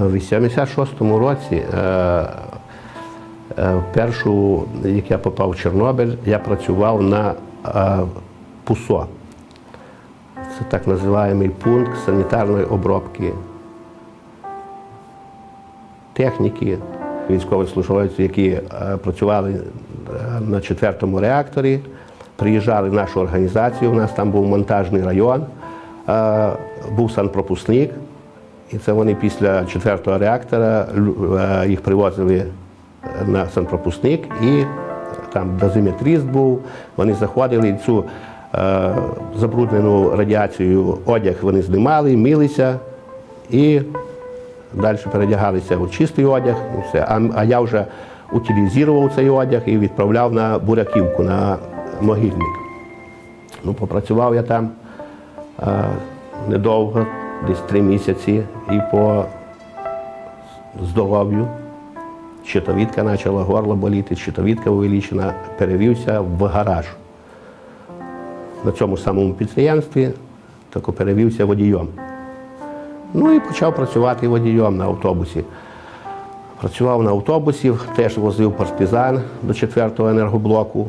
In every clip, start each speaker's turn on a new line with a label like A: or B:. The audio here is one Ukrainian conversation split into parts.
A: В 86-му році, е, е, першу, як я попав в Чорнобиль, я працював на е, ПУСО. Це так називаємий пункт санітарної обробки техніки, військовослужбовців, які е, працювали е, на четвертому реакторі, приїжджали в нашу організацію. У нас там був монтажний район, е, був санпропускник. І це вони після четвертого реактора е, їх привозили на санпропускник і там дозиметріст був. Вони заходили цю е, забруднену радіацією одяг вони знімали, милися і далі передягалися у чистий одяг. І все. А, я вже утилізував цей одяг і відправляв на Буряківку, на могильник. Ну, попрацював я там е, недовго, десь три місяці, і по здоров'ю щитовідка почала горло боліти, щитовідка увеличена, перевівся в гараж. На цьому самому підприємстві тако перевівся водієм. Ну і почав працювати водієм на автобусі. Працював на автобусі, теж возив партизан до 4-го енергоблоку.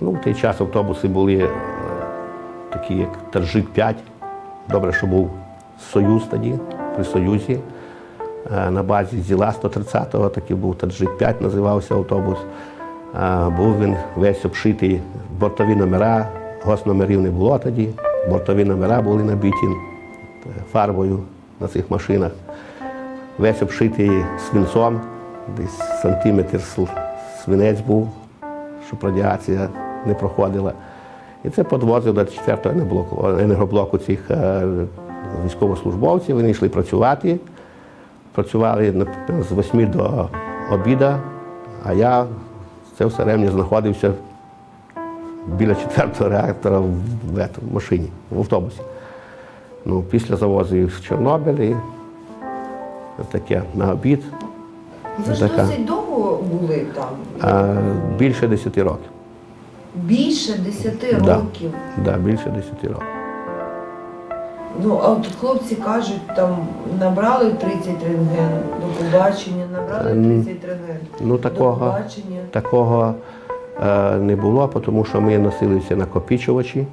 A: Ну, в той час автобуси були е, такі, як Таржик 5. Добре, що був Союз тоді, при Союзі. Е, На базі ЗІЛа 130-го такий був Таджик 5, називався автобус. Е, Був він весь обшитий бортові номера, госномерів не було тоді. Бортові номера були набиті фарбою на цих машинах. Весь обшитий свинцом, десь сантиметр свинець був, щоб радіація не проходила. І це підвозив до 4-го енергоблоку, цих е, військовослужбовців. Вони йшли працювати. Працювали з 8 до обіда, а я це все время знаходився біля четвертого реактора в, в, машині, в автобусі. Ну, після завозу їх в Чорнобиль і таке на обід.
B: Ви ж досить довго були там.
A: А, більше 10 років.
B: Більше 10
A: Да.
B: років.
A: Да, більше 10 років.
B: Ну, а от хлопці кажуть, там набрали 30 рентген до побачення, набрали
A: Ем,
B: 30 рентген.
A: Ну
B: До
A: такого,
B: побачення.
A: такого е, не було, тому що ми носили всі накопичувачі.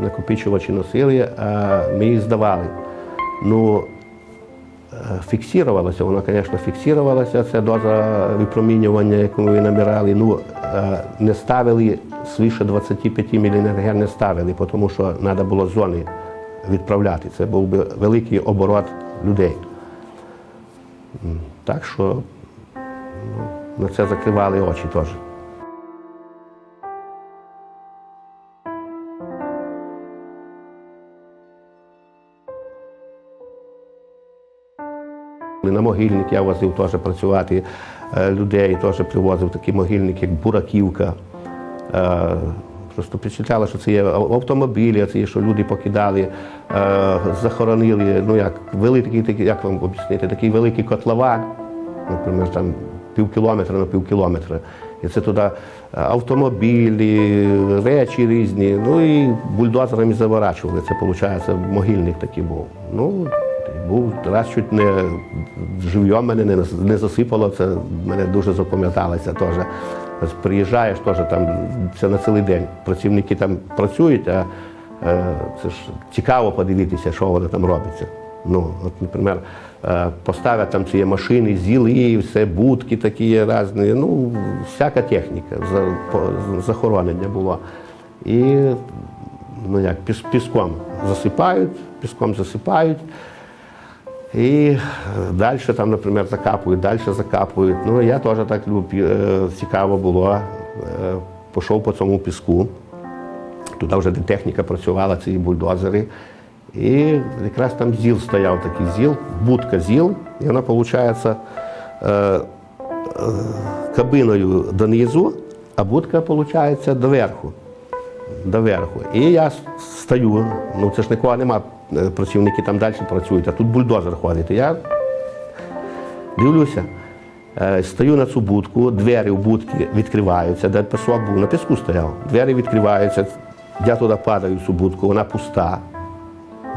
A: Накопичувачі носили, а ми їх здавали. Ну, фіксувалося, воно, звісно, фіксувалося, це доза випромінювання, яку ми набирали. Ну, е, не ставили свише 25 мілінерген не ставили, тому що треба було зони відправляти. Це був би великий оборот людей. Так що ну, на це закривали очі теж. На могильник я возив теж працювати е, людей, теж привозив такий могильник, як Бураківка. Е, Просто впечатляло, що це є ав- автомобілі, це є, що люди покидали, е, захоронили, ну як великий такий, як вам об'яснити, такий великий котлован, наприклад, там пів кілометра на пів кілометра. І це туди автомобілі, речі різні, ну і бульдозерами заворачували. Це, виходить, могильник такий був. Ну, був раз чуть не живьом мене не, не засипало, це мене дуже запам'яталося теж. Приїжджаєш теж там, це на цілий день. Працівники там працюють, а е, це ж цікаво подивитися, що воно там робиться. Ну, от, наприклад, е, поставлять там ці машини, зіли, все, будки такі різні, ну, всяка техніка, захоронення було. І ну як, піс, піском засипають, піском засипають. І далі там, наприклад, закапують, далі закапують. Ну, я теж так любив, е, цікаво було. Е, Пішов по цьому піску. Туди вже де техніка працювала, ці бульдозери. І якраз там ЗІЛ стояв такий ЗІЛ, будка ЗІЛ, і вона, виходить, е, е, кабиною донизу, а будка, виходить, доверху доверху. І я стою, ну це ж нікого нема, е, працівники там далі працюють, а тут бульдозер ходить. Я дивлюся, Е, Стою на цю будку, двері в будці відкриваються, де пісок був, на піску стояв. Двері відкриваються, я туди падаю в цю будку, вона пуста.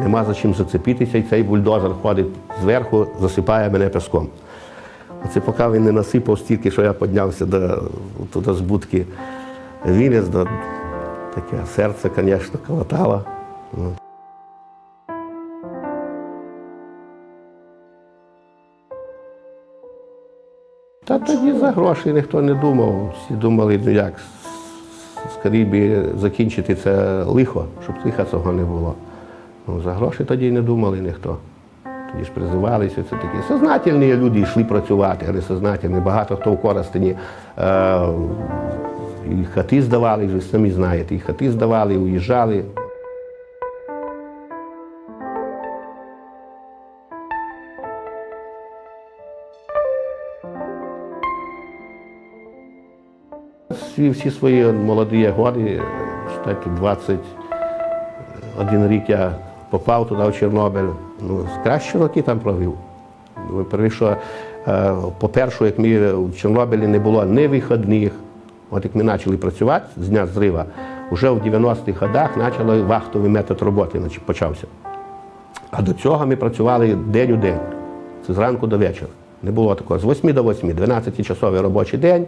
A: Нема за чим зацепитися, і цей бульдозер ходить зверху, засипає мене піском. Оце поки він не насипав стільки, що я піднявся до, туди з будки. Виліз, таке серце, звісно, колотало. Та тоді за гроші ніхто не думав. Всі думали, ну як скоріше закінчити це лихо, щоб лиха цього не було. Ну, за гроші тоді не думали ніхто. Тоді ж призивалися, це такі сознательні люди йшли працювати, але сознательні. Багато хто в Коростені е, і хати здавали, ви самі знаєте, і хати здавали, уїжджали. Всі, всі свої молоді кстати, 21 рік я попав туди в Чорнобиль. Ну, кращі роки там провів. Ну, що, е, по-перше, як ми в Чорнобилі не було ні вихідних, от як ми почали працювати з дня зрива, вже в 90-х годах почали вахтовий метод роботи почався. А до цього ми працювали день у день. Це зранку до вечора. Не було такого. З 8 до 8, 12-часовий робочий день.